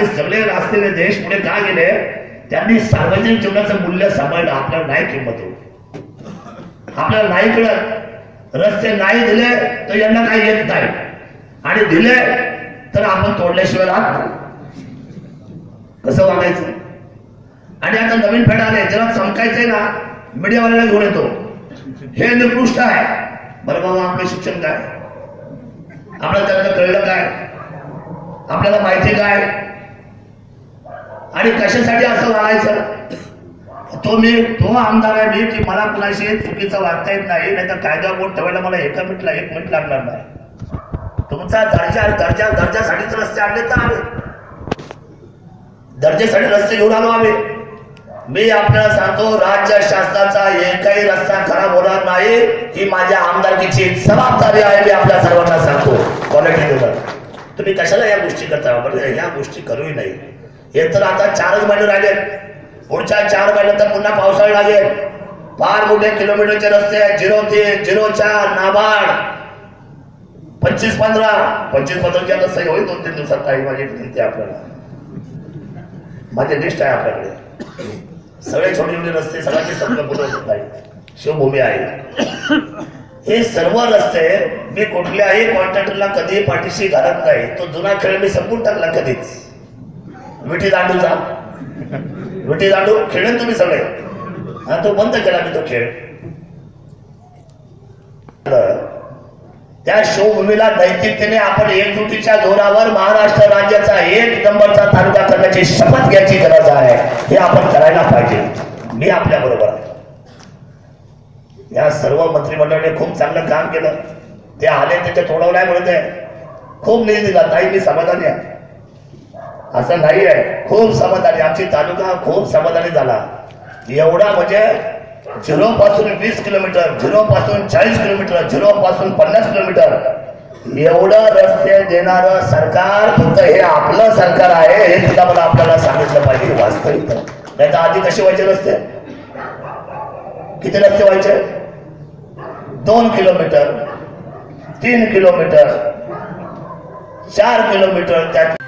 काळचे सगळे असलेले देश पुढे का गेले त्यांनी सार्वजनिक जीवनाचं मूल्य सांभाळलं. आपल्याला नाही किंमत होत. आपल्याला नाही कळत. रस्ते नाही दिले तर यांना काही येत नाही. आणि दिले तर आपण तोडल्याशिवाय राहत कसं वागायचं? आणि आता नवीन फेडा आले ज्याला चमकायचंय ना मीडियावाल्याला घेऊन येतो. हे निकृष्ट आहे. बरं बाबा आपलं शिक्षण काय? आपल्याला त्यांना कळलं काय? आपल्याला माहिती काय? आणि कशासाठी असं वागायचं? तो मी तो आमदार आहे मी की मला कुणाशी चुकीचं वागता येत नाही नाही तर कायदा बोट ठेवायला मला एका मिनिटला एक मिनिट लागणार नाही. तुमचा दर्जा दर्जा दर्जासाठीच रस्ते आणले तर आले दर्जेसाठी रस्ते घेऊन आलो आम्ही. मी आपल्याला सांगतो राज्य शासनाचा एकही रस्ता खराब होणार नाही ही माझ्या आमदारकीची जबाबदारी आहे मी आपल्या सर्वांना सांगतो. क्वालिटी तुम्ही कशाला या गोष्टी करता? बरं या गोष्टी करूही नाही. हे तर आता चारच महिने राहिले पुढच्या चार महिन्यात पुन्हा पावसाळा लागेल. फार मोठे किलोमीटरचे रस्ते आहेत. झिरो तीन झिरो चार नाबार्ड पंचवीस पंधरा. पंचवीस पंधराच्या सही होईल दोन तीन दिवसात काही माझी विनंती आहे आपल्याला. माझे लिस्ट आहे आपल्याकडे. सगळे छोटे छोटे रस्ते सगळ्यांचे संकल्प होत नाही शिवभूमी आहे. हे सर्व रस्ते मी कुठल्याही कॉन्ट्रॅक्टरला कधीही पाठीशी घालत नाही. तो जुना खेळ मी संपून टाकला कधीच. विटी दांडूचा विठी दांडू खेळेन तुम्ही सगळे. हा तो बंद केला मी तो खेळ. त्या शिवभूमीला नैतिकतेने आपण एकजुटीच्या जोरावर महाराष्ट्र राज्याचा एक नंबरचा तालुका करण्याची शपथ घ्यायची गरज आहे. हे आपण करायला पाहिजे. मी आपल्या बरोबर आहे. या सर्व मंत्रिमंडळाने खूप चांगलं काम केलं. ते आले त्याच्या तोडवल्या म्हणत आहे. खूप निधी दिला. ताई मी समाधानी आहे. असं नाही आहे. खूप समाधानी आमची तालुका खूप समाधानी झाला. एवढा म्हणजे झिरो पासून वीस किलोमीटर झिरो पासून चाळीस किलोमीटर झिरो पासून पन्नास किलोमीटर. एवढं रस्ते देणारं सरकार फक्त हे आपलं सरकार आहे हे सुद्धा मला आपल्याला सांगितलं पाहिजे वास्तविक नाही तर आधी कसे व्हायचे रस्ते? किती रस्ते व्हायचे? दोन किलोमीटर तीन किलोमीटर चार किलोमीटर त्यात